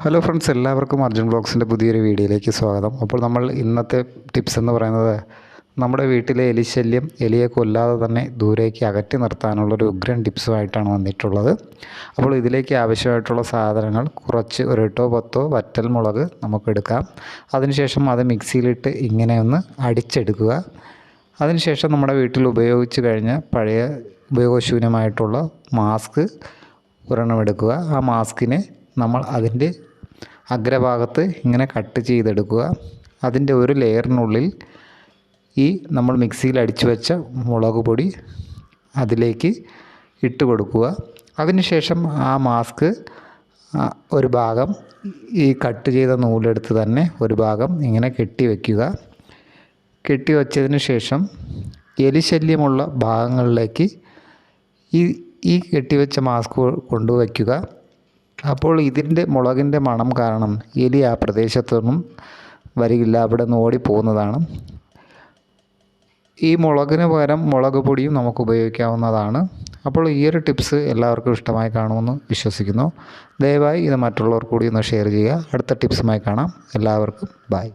Hello friends എല്ലാവർക്കും അർജുൻ ബ്ലോഗ്സിന്റെ പുതിയൊരു വീഡിയോയിലേക്ക് സ്വാഗതം. അപ്പോൾ നമ്മൾ ഇന്നത്തെ ടിപ്സ് എന്ന് പറയുന്നത് നമ്മുടെ വീട്ടിലെ എലിശല്യം എലിയെ കൊല്ലാതെ തന്നെ ദൂരേക്ക് അകറ്റി നിർത്താനുള്ളൊരു ഉഗ്രൻ ടിപ്സുമായിട്ടാണ് വന്നിട്ടുള്ളത്. അപ്പോൾ ഇതിലേക്ക് ആവശ്യമായിട്ടുള്ള സാധനങ്ങൾ കുറച്ച് ഒരു എട്ടോ പത്തോ വറ്റൽ മുളക് നമുക്കെടുക്കാം അതിനുശേഷം അത് മിക്സിയിലിട്ട് ഇങ്ങനെ ഒന്ന് അടിച്ചെടുക്കുക. അതിനുശേഷം നമ്മുടെ വീട്ടിൽ ഉപയോഗിച്ച് കഴിഞ്ഞ പഴയ ഉപയോഗശൂന്യമായിട്ടുള്ള മാസ്ക് ഒരെണ്ണം എടുക്കുക. ആ മാസ്കിനെ നമ്മൾ അതിന്റെ അഗ്രഭാഗത്ത് ഇങ്ങനെ കട്ട് ചെയ്തെടുക്കുക. അതിന്റെ ഒരു ലെയറിനുള്ളിൽ ഈ നമ്മൾ മിക്സിയിൽ അടിച്ചു വെച്ച മുളക് പൊടി അതിലേക്ക് ഇട്ട് കൊടുക്കുക. അതിനുശേഷം ആ മാസ്ക് ഒരു ഭാഗം ഈ കട്ട് ചെയ്ത നൂലെടുത്ത് തന്നെ ഒരു ഭാഗം ഇങ്ങനെ കെട്ടി വയ്ക്കുക കെട്ടി വച്ചതിന് ശേഷം എലിശല്യമുള്ള ഭാഗങ്ങളിലേക്ക് ഈ ഈ കെട്ടിവെച്ച മാസ്ക് കൊണ്ടുവയ്ക്കുക. അപ്പോൾ ഇതിന്റെ മുളകിന്റെ മണം കാരണം എലി ആ പ്രദേശത്തൊന്നും വരികില്ല. അവിടെ നിന്ന് ഓടിപ്പോകുന്നതാണ് ഈ മുളകിന് പകരം മുളക് പൊടിയും നമുക്ക് ഉപയോഗിക്കാവുന്നതാണ്. അപ്പോൾ ഈ ഒരു ടിപ്സ് എല്ലാവർക്കും ഇഷ്ടമായി കാണുമെന്ന് വിശ്വസിക്കുന്നു. ദയവായി ഇത് മറ്റുള്ളവർ കൂടി ഒന്ന് ഷെയർ ചെയ്യുക. അടുത്ത ടിപ്സുമായി കാണാം. എല്ലാവർക്കും ബൈ.